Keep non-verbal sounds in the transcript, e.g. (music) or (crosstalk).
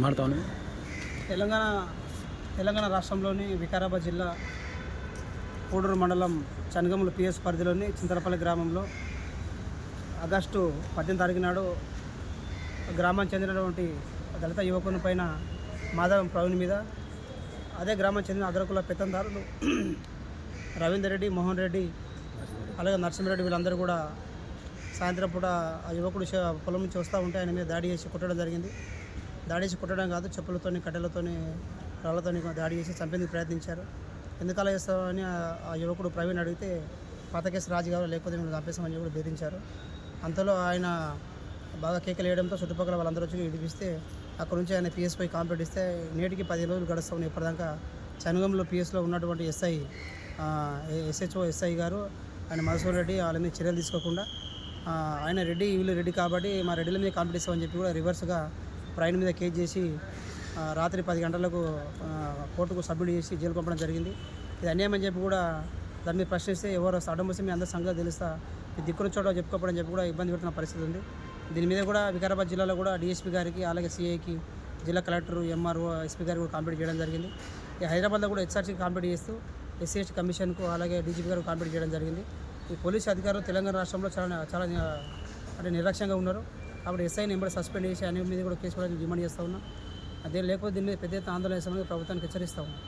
మాడతాను తెలంగాణ తెలంగాణ రాష్ట్రంలోని వికారాబాద్ జిల్లా కూడూరు మండలం చనగముల పిఎస్ పరిధిలోని చింతలపల్లి గ్రామంలో ఆగస్టు పద్దెనిమిది తారీఖు నాడు గ్రామానికి చెందినటువంటి దళిత యువకుని పైన మాధవం ప్రవీణ్ మీద. అదే గ్రామానికి చెందిన అగ్రకుల పెత్తందారులు (clears throat) రవీందర్ రెడ్డి మోహన్ రెడ్డి అలాగే నరసింహారెడ్డి వీళ్ళందరూ కూడా సాయంత్రం పూట ఆ యువకుడు పొలం నుంచి వస్తూ ఉంటే ఆయన మీద దాడి చేసి కుట్టడం జరిగింది. దాడి చేసి కుట్టడం కాదు చెప్పులతోని కట్టెలతోని రాళ్ళతోని దాడి చేసి చంపేందుకు ప్రయత్నించారు. ఎందుకు అలా చేస్తామని ఆ- యువకుడు ప్రవీణ్ అడిగితే పాత కేసు రాజు గారు లేకపోతే మేము చంపేస్తామని చెప్పి బెదిరించారు. అంతలో ఆయన బాగా కేకలు వేయడంతో చుట్టుపక్కల వాళ్ళందరూ వచ్చి విడిపిస్తే అక్కడ నుంచి ఆయన పిఎస్పై కాంప్లీట్ ఇస్తే నేటికి పది రోజులు గడుస్తూ ఉన్నాయి ఇప్పటిదాకా చనుగంలో పిఎస్లో ఉన్నటువంటి ఎస్ఐ ఎస్హెచ్ఓ ఎస్ఐ గారు ఆయన మధుసూర్ రెడ్డి వాళ్ళ మీద చర్యలు తీసుకోకుండా ఆయన రెడ్డి వీళ్ళు రెడ్డి కాబట్టి మా రెడ్డిల మీద కాంప్లీట్ ఇస్తామని చెప్పి కూడా రివర్స్గా ప్రయాణ మీద కేసు చేసి రాత్రి పది గంటలకు కోర్టుకు సబ్మిట్ చేసి జైలు పంపడం జరిగింది. ఇది అన్యాయం అని చెప్పి కూడా దాన్ని ప్రశ్నిస్తే ఎవరు అడ్డం వస్తే మీ అందరి సంగతి తెలుస్తా. ఈ దిక్కున చోట చెప్పుకోపడని చెప్పి కూడా ఇబ్బంది పెడుతున్న పరిస్థితి ఉంది. దీని మీద కూడా వికారాబాద్ జిల్లాలో కూడా డిఎస్పీ గారికి అలాగే సిఐకి జిల్లా కలెక్టర్ ఎంఆర్ఓ ఎస్పీ గారికి కూడా కాంప్లీట్ చేయడం జరిగింది. ఈ హైదరాబాద్లో కూడా హెచ్ఆర్సీకి కాంప్లీట్ చేస్తూ ఎస్సీ ఎస్టీ కమిషన్కు అలాగే డీజీపీ గారికి కాంప్లీట్ చేయడం జరిగింది. ఈ పోలీసు అధికారులు తెలంగాణ రాష్ట్రంలో చాలా చాలా అంటే నిర్లక్ష్యంగా ఉన్నారు. కాబట్టి ఎస్ఐని ఎంబడి సస్పెండ్ చేసి అనే మీద కూడా కేసు కూడా డిమాండ్ చేస్తూ ఉన్నాం. అదే లేకపోతే దీని మీద పెద్ద ఎత్తున ఆందోళన చేస్తామని ప్రభుత్వానికి హెచ్చరిస్తూ ఉన్నాం.